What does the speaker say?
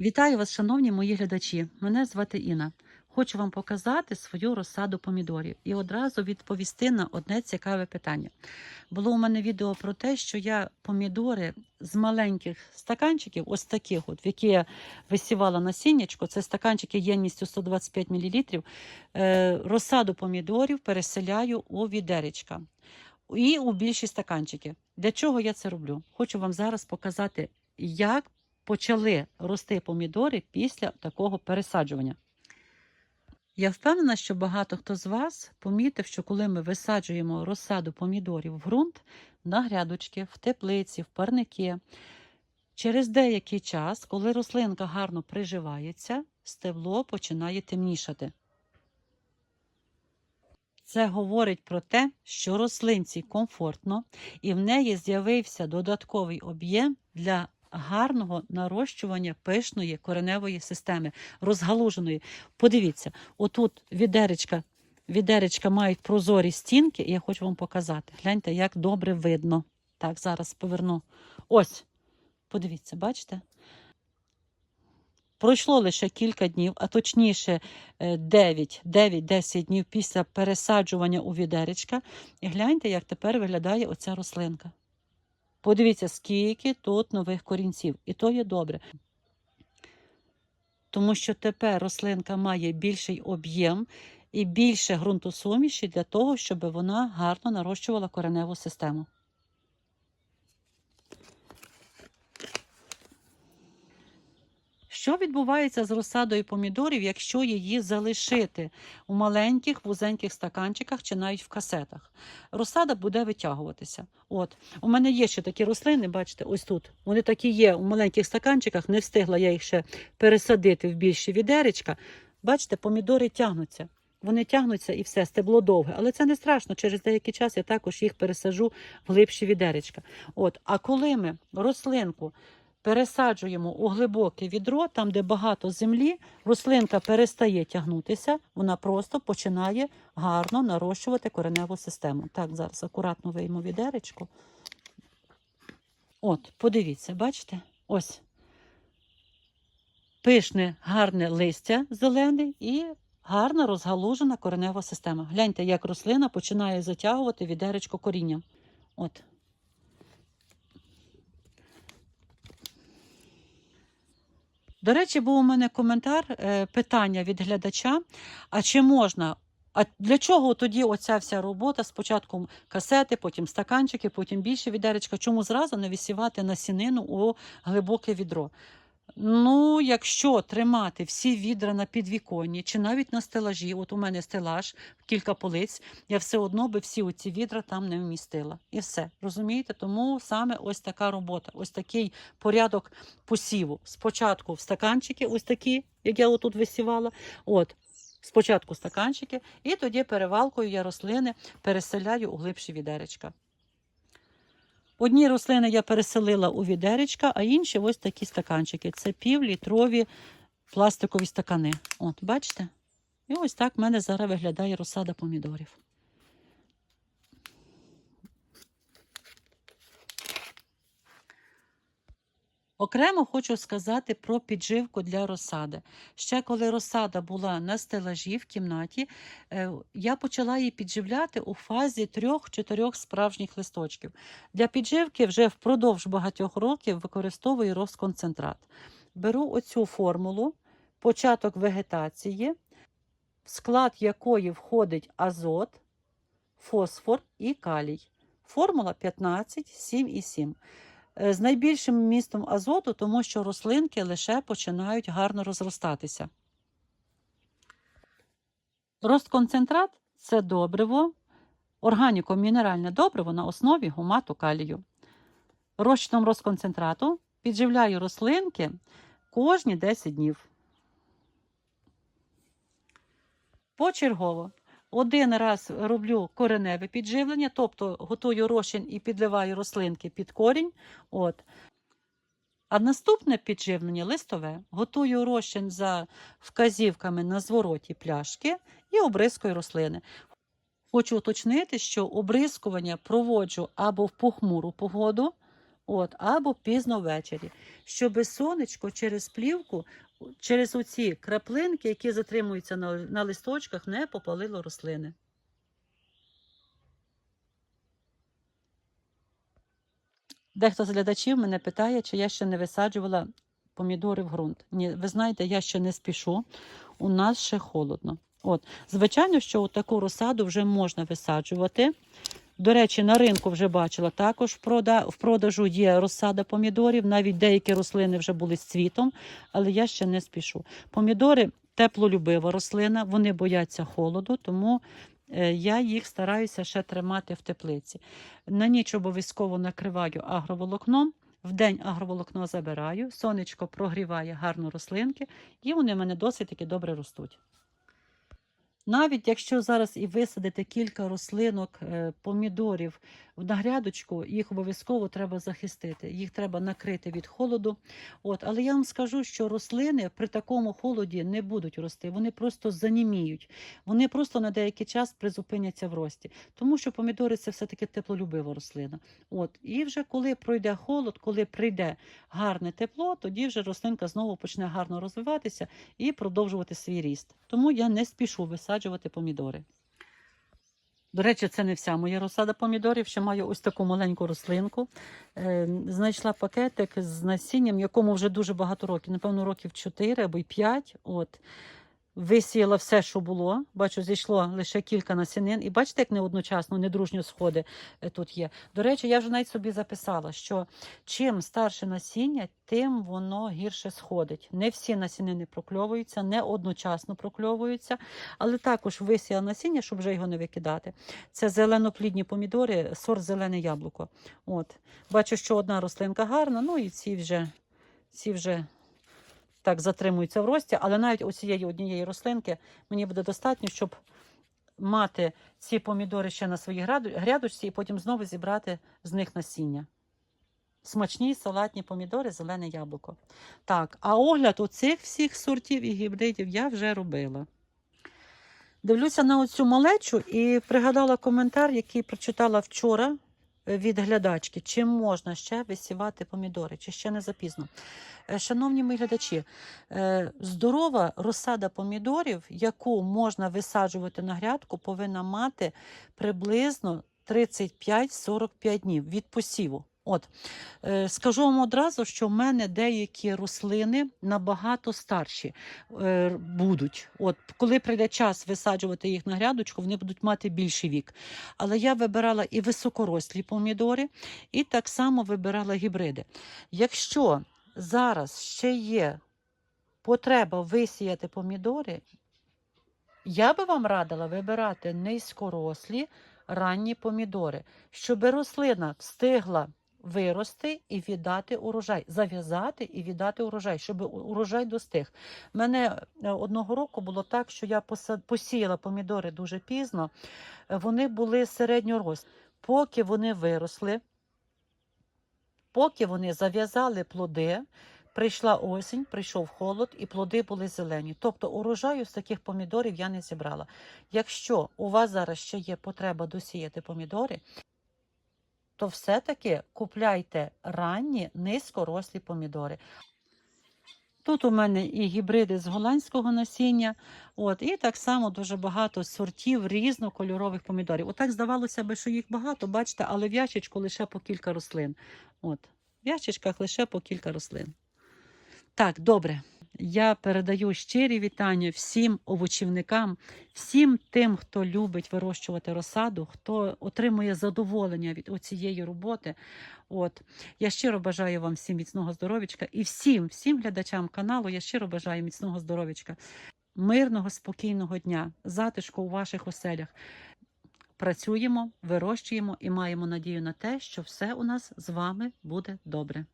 Вітаю вас, шановні мої глядачі. Мене звати Інна. Хочу вам показати свою розсаду помідорів і одразу відповісти на одне цікаве питання. Було у мене відео про те, що я помідори з маленьких стаканчиків, ось таких, от, в які я висівала насіннячко, це стаканчики ємністю 125 мл, е, розсаду помідорів переселяю у відеречка і у більші стаканчики. Для чого я це роблю? Хочу вам зараз показати, як почали рости помідори після такого пересаджування. Я впевнена, що багато хто з вас помітив, що коли ми висаджуємо розсаду помідорів в ґрунт, на грядочки, в теплиці, в парники, через деякий час, коли рослинка гарно приживається, стебло починає темнішати. Це говорить про те, що рослинці комфортно і в неї з'явився додатковий об'єм для гарного нарощування пишної кореневої системи, розгалуженої. Подивіться, отут відеречка, відеречка мають прозорі стінки, і я хочу вам показати. Гляньте, як добре видно. Так, зараз поверну. Ось, подивіться, бачите? Пройшло лише кілька днів, а точніше 9-10 днів після пересаджування у відеречка. І гляньте, як тепер виглядає оця рослинка. Подивіться, скільки тут нових корінців. І то є добре. Тому що тепер рослинка має більший об'єм і більше ґрунтосуміші для того, щоб вона гарно нарощувала кореневу систему. Що відбувається з розсадою помідорів, якщо її залишити у маленьких вузеньких стаканчиках чи навіть в касетах? Розсада буде витягуватися. От у мене є ще такі рослини, бачите, ось тут. Вони такі є у маленьких стаканчиках, не встигла я їх ще пересадити в більші відеречка. Бачите, помідори тягнуться. Вони тягнуться і все, стебло довге. Але це не страшно. Через деякий час я також їх пересажу в глибші відеречка. От, а коли ми рослинку пересаджуємо у глибоке відро, там, де багато землі, рослинка перестає тягнутися, вона просто починає гарно нарощувати кореневу систему. Так, зараз акуратно вийму відеречко. От, подивіться, бачите? Ось. Пишне, гарне листя зелене і гарна розгалужена коренева система. Гляньте, як рослина починає затягувати відеречко коріння. От. До речі, був у мене коментар, е, питання від глядача: а чи можна? А для чого тоді оця вся робота? Спочатку касети, потім стаканчики, потім більше відеречка. Чому зразу не висівати насінину у глибоке відро? Ну, якщо тримати всі відра на підвіконні чи навіть на стелажі, от у мене стелаж, кілька полиць, я все одно би всі оці відра там не вмістила. І все. Розумієте? Тому саме ось така робота, ось такий порядок посіву. Спочатку в стаканчики, ось такі, як я отут висівала. От. Спочатку стаканчики, і тоді перевалкою я рослини переселяю у глибші відеречка. Одні рослини я переселила у відеречка, а інші ось такі стаканчики. Це півлітрові пластикові стакани. От, бачите? І ось так в мене зараз виглядає розсада помідорів. Окремо хочу сказати про підживку для розсади. Ще коли розсада була на стелажі в кімнаті, е, я почала її підживляти у фазі трьох-чотирьох справжніх листочків. Для підживки вже впродовж багатьох років використовую розконцентрат. Беру оцю формулу, початок вегетації, в склад якої входить азот, фосфор і калій. Формула 15, 7 і 7 з найбільшим містом азоту, тому що рослинки лише починають гарно розростатися. Розконцентрат це добриво, органіко-мінеральне добриво на основі гумату калію. Розчином розконцентрату підживляю рослинки кожні 10 днів. Почергово один раз роблю кореневе підживлення, тобто готую розчин і підливаю рослинки під корінь. От. А наступне підживлення листове. Готую розчин за вказівками на звороті пляшки і обризкою рослини. Хочу уточнити, що обризкування проводжу або в похмуру погоду, От, або пізно ввечері, щоб сонечко через плівку, через оці краплинки, які затримуються на, на листочках, не попалило рослини. Дехто з глядачів мене питає, чи я ще не висаджувала помідори в ґрунт. Ні, ви знаєте, я ще не спішу. У нас ще холодно. От, звичайно, що таку розсаду вже можна висаджувати. До речі, на ринку вже бачила також в продажу є розсада помідорів. Навіть деякі рослини вже були з цвітом, але я ще не спішу. Помідори теплолюбива рослина, вони бояться холоду, тому е, я їх стараюся ще тримати в теплиці. На ніч обов'язково накриваю агроволокном. В день агроволокно забираю, сонечко прогріває гарно рослинки, і вони в мене досить таки добре ростуть. Навіть якщо зараз і висадити кілька рослинок е, помідорів в нагрядочку, їх обов'язково треба захистити. Їх треба накрити від холоду. От, але я вам скажу, що рослини при такому холоді не будуть рости, вони просто заніміють. Вони просто на деякий час призупиняться в рості, тому що помідори це все-таки теплолюбива рослина. От, і вже коли пройде холод, коли прийде гарне тепло, тоді вже рослинка знову почне гарно розвиватися і продовжувати свій ріст. Тому я не спішу висаджувати помідори. До речі, це не вся моя розсада помідорів. Ще маю ось таку маленьку рослинку. Е, знайшла пакетик з насінням, якому вже дуже багато років, напевно, років 4 або й 5. От. Висіяла все, що було. Бачу, зійшло лише кілька насінин. І бачите, як не одночасно, недружньо сходи е, тут є. До речі, я вже навіть собі записала, що чим старше насіння, тим воно гірше сходить. Не всі насінини прокльовуються, не одночасно прокльовуються, але також висіяла насіння, щоб вже його не викидати. Це зеленоплідні помідори, сорт зелене яблуко. От. Бачу, що одна рослинка гарна, ну і ці вже, ці вже так затримуються в рості, але навіть у цієї однієї рослинки мені буде достатньо, щоб мати ці помідори ще на своїй грядочці і потім знову зібрати з них насіння. Смачні салатні помідори, зелене яблуко. Так, а огляд оцих всіх сортів і гібридів я вже робила. Дивлюся на оцю малечу і пригадала коментар, який прочитала вчора від глядачки. Чи можна ще висівати помідори, чи ще не запізно? Е, Шановні мої глядачі, е, здорова розсада помідорів, яку можна висаджувати на грядку, повинна мати приблизно 35-45 днів від посіву. От е, скажу вам одразу, що в мене деякі рослини набагато старші е, будуть. От коли прийде час висаджувати їх на грядочку, вони будуть мати більший вік. Але я вибирала і високорослі помідори, і так само вибирала гібриди. Якщо зараз ще є потреба висіяти помідори, я би вам радила вибирати низькорослі ранні помідори, щоб рослина встигла вирости і віддати урожай, зав'язати і віддати урожай, щоб урожай достиг. Мене е, одного року було так, що я посіяла помідори дуже пізно, е, вони були середньорості. Поки вони виросли, поки вони зав'язали плоди, прийшла осінь, прийшов холод, і плоди були зелені. Тобто урожаю з таких помідорів я не зібрала. Якщо у вас зараз ще є потреба досіяти помідори, то все-таки купляйте ранні низькорослі помідори. Тут у мене і гібриди з голландського насіння, от, і так само дуже багато сортів різнокольорових помідорів. Отак здавалося би, що їх багато, бачите, але в ящичку лише по кілька рослин. От, в ящичках лише по кілька рослин. Так, добре. Я передаю щирі вітання всім овочівникам, всім тим, хто любить вирощувати розсаду, хто отримує задоволення від цієї роботи. От я щиро бажаю вам всім міцного здоров'ячка і всім, всім глядачам каналу. Я щиро бажаю міцного здоров'ячка, мирного, спокійного дня, затишку у ваших оселях. Працюємо, вирощуємо і маємо надію на те, що все у нас з вами буде добре.